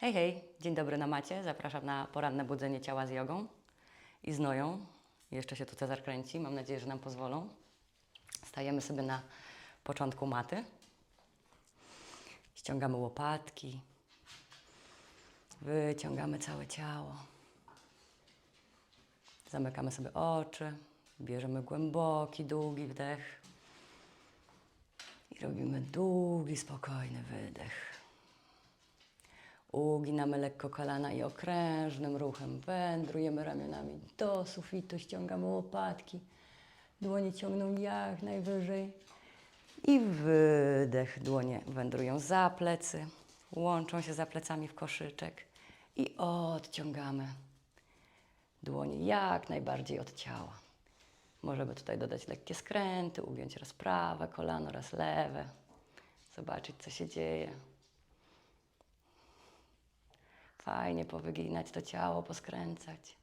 Hej, hej, dzień dobry na macie. Zapraszam na poranne budzenie ciała z jogą i z noją. Jeszcze się tu Cezar kręci, mam nadzieję, że nam pozwolą. Stajemy sobie na początku maty. Ściągamy łopatki. Wyciągamy całe ciało. Zamykamy sobie oczy. Bierzemy głęboki, długi wdech. I robimy długi, spokojny wydech. Uginamy lekko kolana i okrężnym ruchem wędrujemy ramionami do sufitu, ściągamy łopatki. Dłonie ciągną jak najwyżej. I wydech. Dłonie wędrują za plecy, łączą się za plecami w koszyczek i odciągamy dłonie jak najbardziej od ciała. Możemy tutaj dodać lekkie skręty, ugiąć raz prawe kolano, raz lewe. Zobaczyć, co się dzieje. Fajnie powyginać to ciało, poskręcać.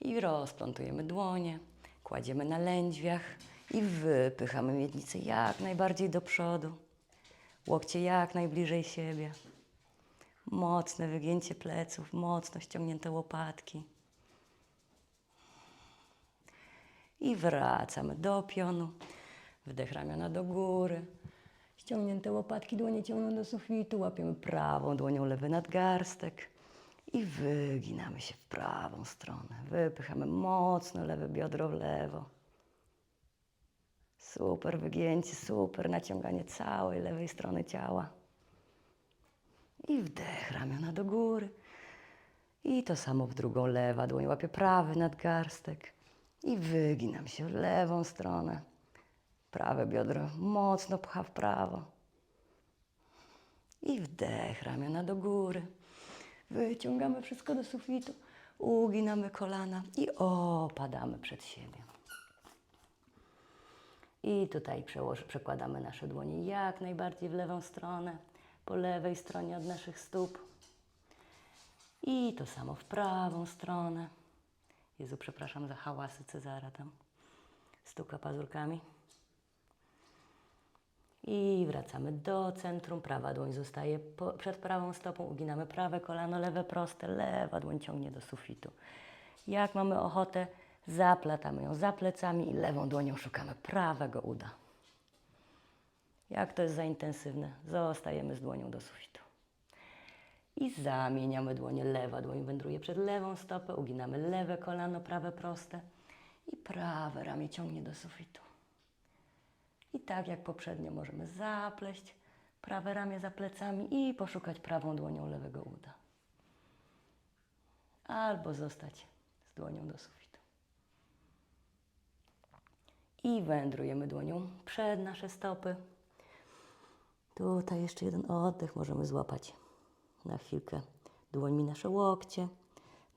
I rozplątujemy dłonie, kładziemy na lędźwiach i wypychamy miednicę jak najbardziej do przodu. Łokcie jak najbliżej siebie. Mocne wygięcie pleców, mocno ściągnięte łopatki. I wracamy do pionu. Wdech ramiona do góry. Ściągnięte łopatki, dłonie ciągną do sufitu. Łapiemy prawą dłonią lewy nadgarstek. I wyginamy się w prawą stronę. Wypychamy mocno lewe biodro w lewo. Super wygięcie, super naciąganie całej lewej strony ciała. I wdech, ramiona do góry. I to samo w drugą, lewa dłoń łapie prawy nadgarstek. I wyginam się w lewą stronę. Prawe biodro mocno pcha w prawo. I wdech, ramiona do góry. Wyciągamy wszystko do sufitu. Uginamy kolana i opadamy przed siebie. I tutaj przekładamy nasze dłonie jak najbardziej w lewą stronę, po lewej stronie od naszych stóp. I to samo w prawą stronę. Jezu, przepraszam za hałasy Cezara tam. Stuka pazurkami. I wracamy do centrum. Prawa dłoń zostaje po, przed prawą stopą. Uginamy prawe kolano, lewe proste. Lewa dłoń ciągnie do sufitu. Jak mamy ochotę, zaplatamy ją za plecami i lewą dłonią szukamy prawego uda. Jak to jest za intensywne, zostajemy z dłonią do sufitu. I zamieniamy dłonie. Lewa dłoń wędruje przed lewą stopę. Uginamy lewe kolano, prawe proste. I prawe ramię ciągnie do sufitu. I tak jak poprzednio możemy zapleść prawe ramię za plecami i poszukać prawą dłonią lewego uda. Albo zostać z dłonią do sufitu. I wędrujemy dłonią przed nasze stopy. Tutaj jeszcze jeden oddech możemy złapać na chwilkę dłońmi nasze łokcie.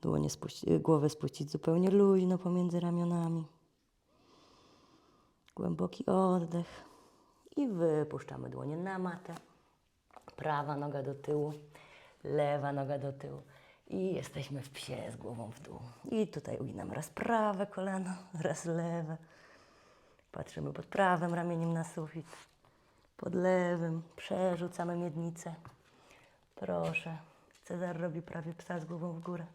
Dłonie spuści, głowę spuścić zupełnie luźno pomiędzy ramionami. Głęboki oddech i wypuszczamy dłonie na matę. Prawa noga do tyłu, lewa noga do tyłu i jesteśmy w psie z głową w dół. I tutaj uginamy raz prawe kolano, raz lewe. Patrzymy pod prawym ramieniem na sufit, pod lewym przerzucamy miednicę. Proszę, Cezar robi prawie psa z głową w górę.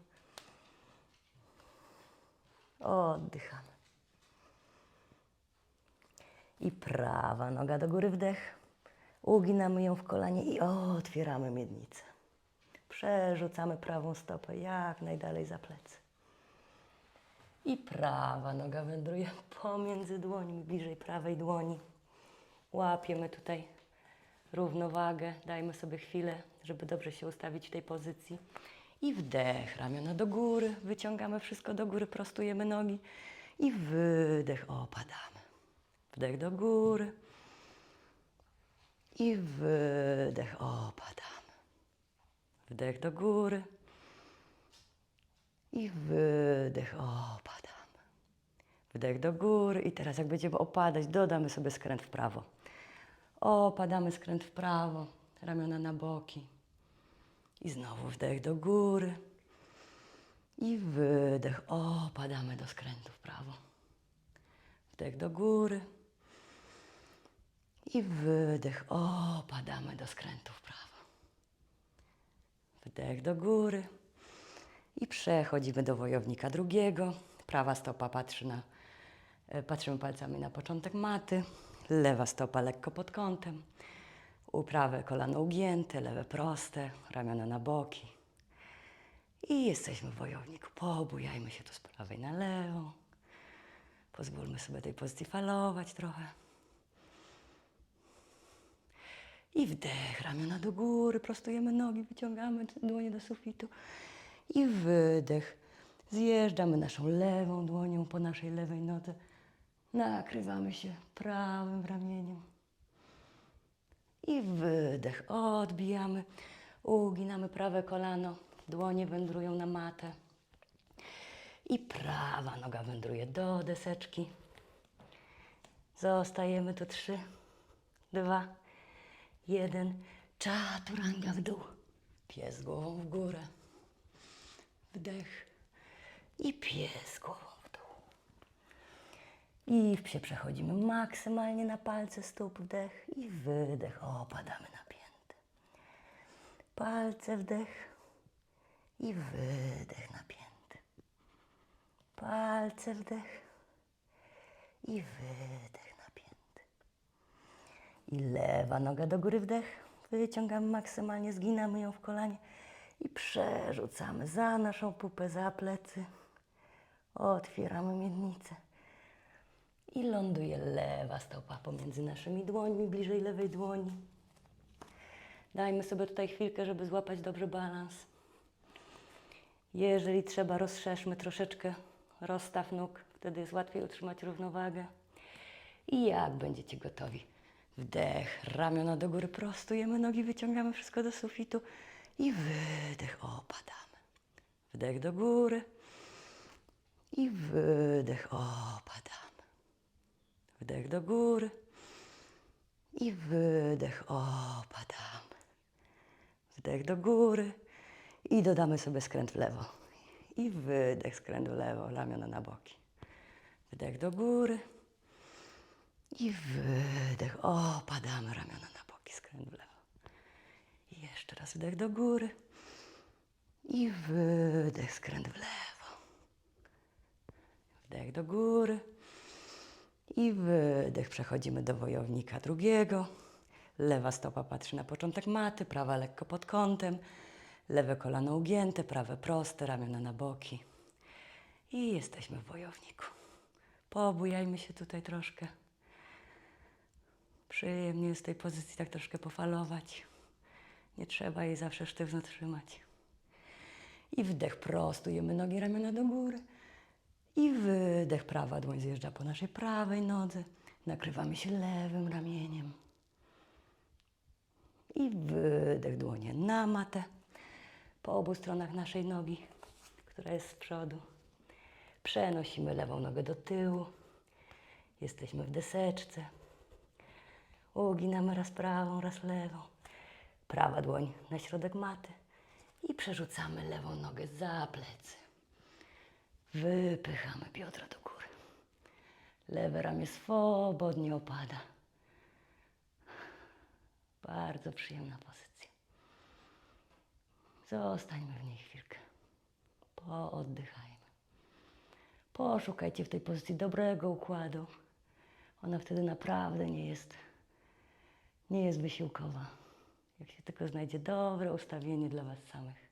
Oddychamy. I prawa noga do góry wdech. Uginamy ją w kolanie i otwieramy miednicę. Przerzucamy prawą stopę jak najdalej za plecy. I prawa noga wędruje pomiędzy dłońmi, bliżej prawej dłoni. Łapiemy tutaj równowagę, dajmy sobie chwilę, żeby dobrze się ustawić w tej pozycji. I wdech, ramiona do góry, wyciągamy wszystko do góry, prostujemy nogi. I wydech, opadamy. Wdech do góry. I wydech, opadamy. Wdech do góry. I wydech, opadamy. Wdech do góry. I teraz jak będziemy opadać, dodamy sobie skręt w prawo. Opadamy skręt w prawo, ramiona na boki. I znowu wdech do góry. I wydech. Opadamy do skrętu w prawo. Wdech do góry. I wydech. Opadamy do skrętu w prawo. Wdech do góry. I przechodzimy do wojownika drugiego. Prawa stopa patrzy na, e, patrzymy palcami na początek maty. Lewa stopa lekko pod kątem. U prawe kolano ugięte, lewe proste, ramiona na boki. I jesteśmy w wojowniku. Pobujajmy się tu z prawej na lewą. Pozwólmy sobie tej pozycji falować trochę. I wdech, ramiona do góry, prostujemy nogi, wyciągamy dłonie do sufitu. I wydech. Zjeżdżamy naszą lewą dłonią po naszej lewej nodze. Nakrywamy się prawym ramieniem. I wydech. Odbijamy. Uginamy prawe kolano. Dłonie wędrują na matę. I prawa noga wędruje do deseczki. Zostajemy tu trzy, dwa, jeden. Czaturanga w dół. Pies głową w górę. Wdech. I pies głową w dół. I się przechodzimy maksymalnie na palce stóp, wdech i wydech. Opadamy na pięty. Palce, wdech i wydech na pięty. Palce, wdech i wydech. I lewa noga do góry, wdech. Wyciągamy maksymalnie, zginamy ją w kolanie i przerzucamy za naszą pupę, za plecy. Otwieramy miednicę. I ląduje lewa stopa pomiędzy naszymi dłońmi, bliżej lewej dłoni. Dajmy sobie tutaj chwilkę, żeby złapać dobrze balans. Jeżeli trzeba, rozszerzmy troszeczkę rozstaw nóg, wtedy jest łatwiej utrzymać równowagę. I jak będziecie gotowi? Wdech, ramiona do góry, prostujemy nogi, wyciągamy wszystko do sufitu i wydech, opadamy. Wdech do góry i wydech, opadamy. Wdech do góry i wydech, opadamy. Wdech do góry i dodamy sobie skręt w lewo. I wydech, skręt w lewo, ramiona na boki. Wdech do góry i wydech. Opadamy ramiona na boki, skręt w lewo. I jeszcze raz wdech do góry i wydech, skręt w lewo. Wdech do góry i wydech. Przechodzimy do wojownika drugiego. Lewa stopa patrzy na początek maty, prawa lekko pod kątem. Lewe kolano ugięte, prawe proste, ramiona na boki. I jesteśmy w wojowniku. Pobujajmy się tutaj troszkę. Przyjemnie jest w tej pozycji tak troszkę pofalować. Nie trzeba jej zawsze sztywno trzymać. I wdech, prostujemy nogi, ramiona do góry. I wydech, prawa dłoń zjeżdża po naszej prawej nodze. Nakrywamy się lewym ramieniem. I wydech, dłonie na matę. Po obu stronach naszej nogi, która jest z przodu. Przenosimy lewą nogę do tyłu. Jesteśmy w deseczce. Uginamy raz prawą, raz lewą. Prawa dłoń na środek maty. I przerzucamy lewą nogę za plecy. Wypychamy biodra do góry. Lewe ramię swobodnie opada. Bardzo przyjemna pozycja. Zostańmy w niej chwilkę. Pooddychajmy. Poszukajcie w tej pozycji dobrego układu. Ona wtedy naprawdę nie jest, nie jest wysiłkowa. Jak się tylko znajdzie dobre ustawienie dla Was samych.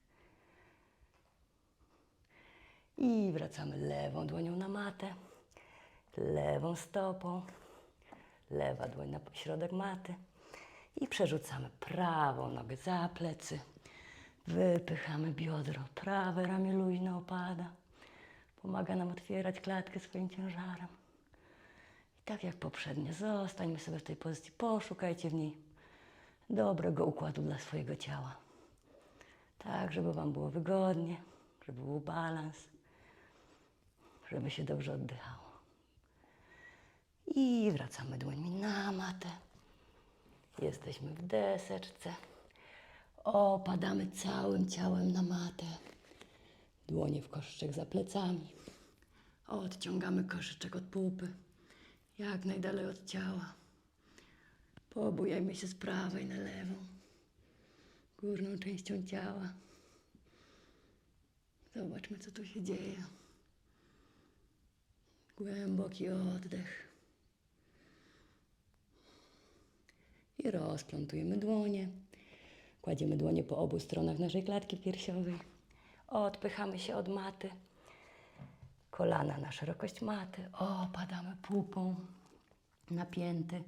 I wracamy lewą dłonią na matę, lewą stopą, lewa dłoń na środek maty i przerzucamy prawą nogę za plecy. Wypychamy biodro, prawe ramię luźno opada. Pomaga nam otwierać klatkę swoim ciężarem. Tak jak poprzednio, zostańmy sobie w tej pozycji, poszukajcie w niej dobrego układu dla swojego ciała. Tak, żeby Wam było wygodnie, żeby był balans, żeby się dobrze oddychało. I wracamy dłońmi na matę. Jesteśmy w deseczce. Opadamy całym ciałem na matę. Dłonie w koszyczek za plecami. Odciągamy koszyczek od pupy. Jak najdalej od ciała. Pobujajmy się z prawej na lewą. Górną częścią ciała. Zobaczmy, co tu się dzieje. Głęboki oddech. I rozplątujemy dłonie. Kładziemy dłonie po obu stronach naszej klatki piersiowej. Odpychamy się od maty. Kolana na szerokość maty. Opadamy pupą. Napięty.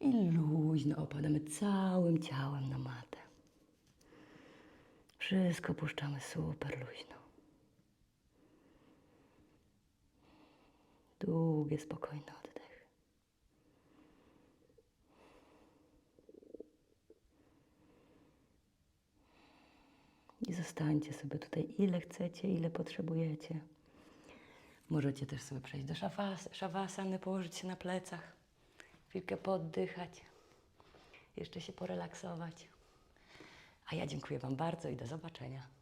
I luźno opadamy całym ciałem na matę. Wszystko puszczamy super luźno. Długie, spokojny oddech. I zostańcie sobie tutaj ile chcecie, ile potrzebujecie. Możecie też sobie przejść do szafas, szawasany, położyć się na plecach, chwilkę poddychać, jeszcze się porelaksować. A ja dziękuję Wam bardzo i do zobaczenia.